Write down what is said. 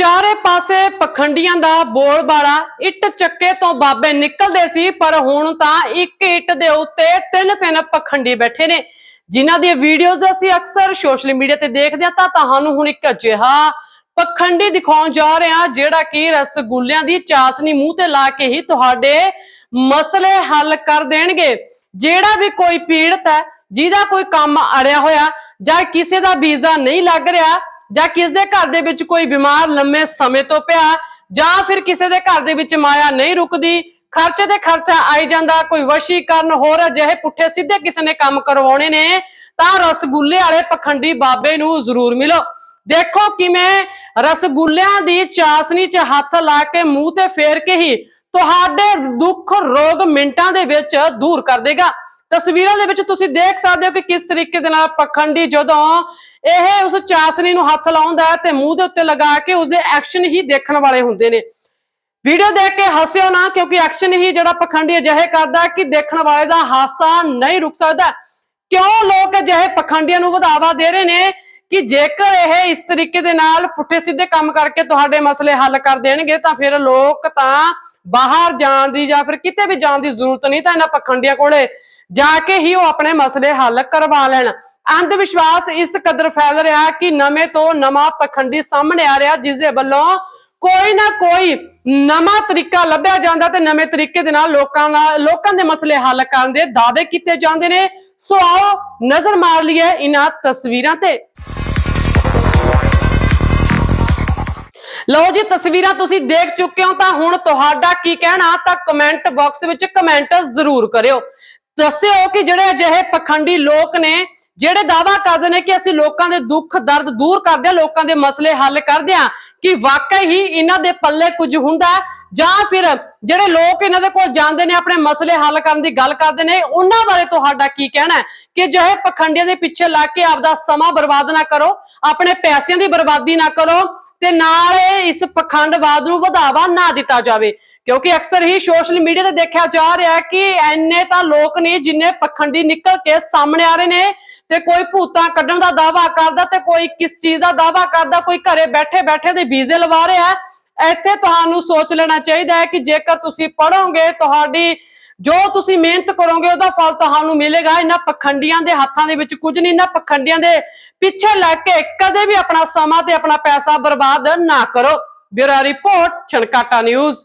ਚਾਰੇ ਪਾਸੇ ਪਖੰਡੀਆਂ ਦਾ ਬੋਲਬਾਲਾ ਇੱਟ ਚੱਕੇ ਤੋਂ ਬਾਬੇ ਨਿਕਲਦੇ ਸੀ, ਪਰ ਹੁਣ ਤਾਂ ਇੱਕ ਇੱਟ ਦੇ ਉੱਤੇ ਤਿੰਨ ਤਿੰਨ ਪਖੰਡੀ ਬੈਠੇ ਨੇ। ਜਿਨ੍ਹਾਂ ਦੀਆਂ ਵੀਡੀਓਜ਼ ਅਸੀਂ ਅਕਸਰ ਸੋਸ਼ਲ ਮੀਡੀਆ ਤੇ ਦੇਖਦੇ ਹਾਂ, ਤਾਂ ਤੁਹਾਨੂੰ ਹੁਣ ਇੱਕ ਅਜਿਹਾ ਪਖੰਡੀ ਦਿਖਾਉਣ ਜਾ ਰਹੇ ਹਾਂ, ਜਿਹੜਾ ਕਿ ਰਸਗੁੱਲਿਆਂ ਦੀ ਚਾਸਨੀ ਮੂੰਹ ਤੇ ਲਾ ਕੇ ਹੀ ਤੁਹਾਡੇ ਮਸਲੇ ਹੱਲ ਕਰ ਦੇਣਗੇ। ਜਿਹੜਾ ਵੀ ਕੋਈ ਪੀੜਤ ਹੈ, ਜਿਹਦਾ ਕੋਈ ਕੰਮ ਅੜਿਆ ਹੋਇਆ ਜਾਂ ਕਿਸੇ ਦਾ ਵੀਜ਼ਾ ਨਹੀਂ ਲੱਗ ਰਿਹਾ ਜਾਂ ਕਿਸੇ ਦੇ ਘਰ ਦੇ ਵਿੱਚ ਕੋਈ ਬਿਮਾਰ ਲੰਮੇ ਸਮੇਂ ਤੋਂ ਪਿਆ, ਜਾਂ ਫਿਰ ਕਿਸੇ ਦੇ ਘਰ ਦੇ ਵਿੱਚ ਮਾਇਆ ਨਹੀਂ ਰੁਕਦੀ, ਖਰਚੇ ਤੇ ਖਰਚਾ ਆਈ ਜਾਂਦਾ, ਕੋਈ ਵਸ਼ੀਕਰਨ ਹੋਰ ਅਜਿਹੇ ਪੁੱਠੇ ਸਿੱਧੇ ਕਿਸੇ ਨੇ ਕੰਮ ਕਰਵਾਉਣੇ ਨੇ, ਤਾਂ ਰਸਗੁੱਲੇ ਵਾਲੇ ਪਖੰਡੀ ਬਾਬੇ ਨੂੰ ਜ਼ਰੂਰ ਮਿਲੋ। ਦੇਖੋ ਕਿਵੇਂ ਰਸਗੁੱਲਿਆਂ ਦੀ ਚਾਸਨੀ 'ਚ ਹੱਥ ਲਾ ਕੇ ਮੂੰਹ ਤੇ ਫੇਰ ਕੇ ਹੀ ਤੁਹਾਡੇ ਦੁੱਖ ਰੋਗ ਮਿੰਟਾਂ ਦੇ ਵਿੱਚ ਦੂਰ ਕਰ ਦੇਗਾ। ਤਸਵੀਰਾਂ ਦੇ ਵਿੱਚ ਤੁਸੀਂ ਦੇਖ ਸਕਦੇ ਹੋ ਕਿ ਕਿਸ ਤਰੀਕੇ ਦੇ ਨਾਲ ਪਖੰਡੀ ਜਦੋਂ ਇਹ ਉਸ ਚਾਸਨੀ ਨੂੰ ਹੱਥ ਲਾਉਂਦਾ ਤੇ ਮੂੰਹ ਦੇ ਉੱਤੇ ਲਗਾ ਕੇ ਉਸਦੇ ਐਕਸ਼ਨ ਹੀ ਦੇਖਣ ਵਾਲੇ ਹੁੰਦੇ ਨੇ। ਵੀਡੀਓ ਦੇਖ ਕੇ ਹੱਸਿਓ ਨਾ, ਕਿਉਂਕਿ ਐਕਸ਼ਨ ਹੀ ਜਿਹੜਾ ਪਖੰਡੀ ਅਜਿਹੇ ਕਰਦਾ ਕਿ ਦੇਖਣ ਵਾਲੇ ਦਾ ਹਾਸਾ ਨਹੀਂ ਰੁਕ ਸਕਦਾ। ਕਿਉਂ ਲੋਕ ਅਜਿਹੇ ਪਖੰਡੀਆਂ ਨੂੰ ਵਧਾਵਾ ਦੇ ਰਹੇ ਨੇ ਕਿ ਜੇਕਰ ਇਹ ਇਸ ਤਰੀਕੇ ਦੇ ਨਾਲ ਪੁੱਠੇ ਸਿੱਧੇ ਕੰਮ ਕਰਕੇ ਤੁਹਾਡੇ ਮਸਲੇ ਹੱਲ ਕਰ ਦੇਣਗੇ, ਤਾਂ ਫਿਰ ਲੋਕ ਤਾਂ ਬਾਹਰ ਜਾਣ ਦੀ ਜਾਂ ਫਿਰ ਕਿਤੇ ਵੀ ਜਾਣ ਦੀ ਜ਼ਰੂਰਤ ਨਹੀਂ ਤਾਂ ਇਹਨਾਂ ਪਖੰਡੀਆਂ ਕੋਲੇ ਜਾ ਕੇ ਹੀ ਉਹ ਆਪਣੇ ਮਸਲੇ ਹੱਲ ਕਰਵਾ ਲੈਣ। ਅੰਧ ਵਿਸ਼ਵਾਸ ਇਸ ਕਦਰ ਫੈਲ ਰਿਹਾ ਕਿ ਨਵੇਂ ਤੋਂ ਨਵਾਂ ਪਖੰਡੀ ਸਾਹਮਣੇ ਆ ਰਿਹਾ ਜਿਸ ਦੇ ਵੱਲੋਂ ਕੋਈ ਨਾ ਕੋਈ ਨਵਾਂ ਤਰੀਕਾ ਲੱਭਿਆ ਜਾਂਦਾ ਤੇ ਨਵੇਂ ਤਰੀਕੇ ਦੇ ਨਾਲ ਲੋਕਾਂ ਨਾਲ, ਲੋਕਾਂ ਦੇ ਮਸਲੇ ਹੱਲ ਕਰਨ ਦੇ ਦਾਅਵੇ ਕੀਤੇ ਜਾਂਦੇ ਨੇ। ਸੋ ਆਓ ਨਜ਼ਰ ਮਾਰ ਲਈਏ ਇਹਨਾਂ ਤਸਵੀਰਾਂ ਤੇ। ਲਓ ਜੀ, ਤਸਵੀਰਾਂ ਤੁਸੀਂ ਦੇਖ ਚੁੱਕੇ ਹੋ ਤਾਂ ਹੁਣ ਤੁਹਾਡਾ ਕੀ ਕਹਿਣਾ, ਤਾਂ ਕਮੈਂਟ ਬਾਕਸ ਵਿੱਚ ਕਮੈਂਟ ਜ਼ਰੂਰ ਕਰਿਓ। ਦੱਸਿਓ ਕਿ ਜਿਹੜੇ ਅਜਿਹੇ ਪਖੰਡੀ ਲੋਕ ਨੇ ਜਿਹੜੇ ਦਾਵਾ ਕਰਦੇ ਨੇ ਕਿ ਅਸੀਂ ਲੋਕਾਂ ਦੇ ਦੁੱਖ, ਦਰਦ ਦੂਰ ਕਰਦੇ ਹਾਂ, ਲੋਕਾਂ ਦੇ ਮਸਲੇ ਹੱਲ ਕਰਦੇ ਹਾਂ, ਕਿ ਵਾਕਈ ਹੀ ਇਹਨਾਂ ਦੇ ਪੱਲੇ ਕੁਝ ਹੁੰਦਾ ਜਾਂ ਫਿਰ ਜਿਹੜੇ ਲੋਕ ਇਹਨਾਂ ਦੇ ਕੋਲ ਜਾਂਦੇ ਨੇ, ਆਪਣੇ ਮਸਲੇ ਹੱਲ ਕਰਨ ਦੀ ਗੱਲ ਕਰਦੇ ਨੇ, ਉਹਨਾਂ ਬਾਰੇ ਤੁਹਾਡਾ ਕੀ ਕਹਿਣਾ ਕਿ ਜਿਹੇ ਪਖੰਡੀਆਂ ਦੇ ਪਿੱਛੇ ਲੱਗ ਕੇ ਆਪਦਾ ਸਮਾਂ ਬਰਬਾਦ ਨਾ ਕਰੋ, ਆਪਣੇ ਪੈਸਿਆਂ ਦੀ ਬਰਬਾਦੀ ਨਾ ਕਰੋ ਤੇ ਨਾਲ ਇਸ ਪਖੰਡਵਾਦ ਨੂੰ ਵਧਾਵਾ ਨਾ ਦਿੱਤਾ ਜਾਵੇ। ਕਿਉਂਕਿ ਅਕਸਰ ਹੀ ਸੋਸ਼ਲ ਮੀਡੀਆ ਤੇ ਦੇਖਿਆ ਜਾ ਰਿਹਾ ਕਿ ਐਨੇ ਤਾਂ ਲੋਕ ਨੇ ਜਿੰਨੇ ਪਖੰਡੀ ਨਿਕਲ ਕੇ ਸਾਹਮਣੇ ਆ ਰਹੇ ਨੇ ਤੇ ਕੋਈ ਭੂਤਾਂ ਕੱਢਣ ਦਾ ਦਾਵਾ ਕਰਦਾ ਤੇ ਕੋਈ ਕਿਸ ਚੀਜ਼ ਦਾ ਦਾਵਾ ਕਰਦਾ, ਕੋਈ ਘਰੇ ਬੈਠੇ ਬੈਠੇ ਦੇ ਵੀਜ਼ੇ ਲਵਾ ਰਿਹਾ ਇੱਥੇ ਤੁਹਾਨੂੰ ਸੋਚ ਲੈਣਾ ਚਾਹੀਦਾ ਹੈ ਕਿ ਜੇਕਰ ਤੁਸੀਂ ਪੜੋਗੇ ਤੁਹਾਡੀ ਜੋ ਤੁਸੀਂ ਮਿਹਨਤ ਕਰੋਗੇ, ਉਹਦਾ ਫਲ ਤੁਹਾਨੂੰ ਮਿਲੇਗਾ। ਇਹਨਾਂ ਪਖੰਡੀਆਂ ਦੇ ਹੱਥਾਂ ਦੇ ਵਿੱਚ ਕੁਝ ਨਹੀਂ, ਇਹਨਾਂ ਪਖੰਡੀਆਂ ਦੇ ਪਿੱਛੇ ਲੱਗ ਕੇ ਕਦੇ ਵੀ ਆਪਣਾ ਸਮਾਂ ਤੇ ਆਪਣਾ ਪੈਸਾ ਬਰਬਾਦ ਨਾ ਕਰੋ। Bureau report, Chhankata news.